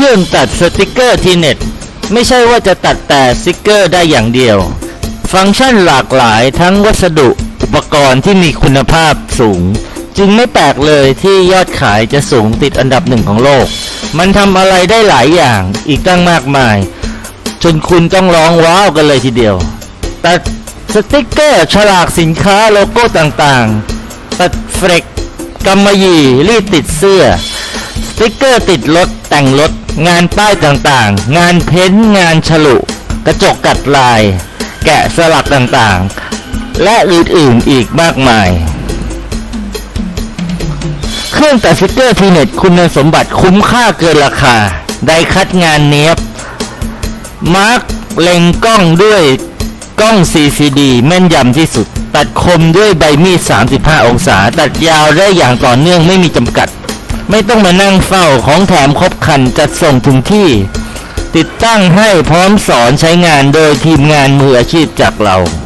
เครื่องตัดสติกเกอร์ทีเน็ตไม่ใช่ว่าจะตัดแต่สติกเกอร์ได้อย่างเดียว ฟังก์ชันหลากหลายทั้งวัสดุอุปกรณ์ที่มีคุณภาพสูง จึงไม่แปลกเลยที่ยอดขายจะสูงติดอันดับหนึ่งของโลก มันทำอะไรได้หลายอย่างอีกตั้งมากมาย จนคุณต้องร้องว้าวกันเลยทีเดียว ตัดสติกเกอร์ฉลากสินค้าโลโก้ต่างๆ ตัดเฟรกกำมะหยี่รีดติดเสื้อ สติกเกอร์ติดรถแต่งรถ งานป้ายต่างๆ งานเพ้นท์งานฉลุ กระจกกัดลาย แกะสลักต่างๆ และอื่นๆอีกมากมาย เครื่องตัดสติกเกอร์ทีเน็ตคุณสมบัติคุ้มค่าเกินราคา ได้คัดงานเนียบ มาร์กเล็งกล้องด้วยกล้อง CCD แม่นยำที่สุด ตัดคมด้วยใบมีด 35 องศา ตัดยาวได้อย่างต่อเนื่องไม่มีจำกัด ไม่ต้องมานั่งเฝ้าของแถมครบคันจัดส่งถึงที่ ติดตั้งให้พร้อมสอนใช้งานโดยทีมงานมืออาชีพจากเรา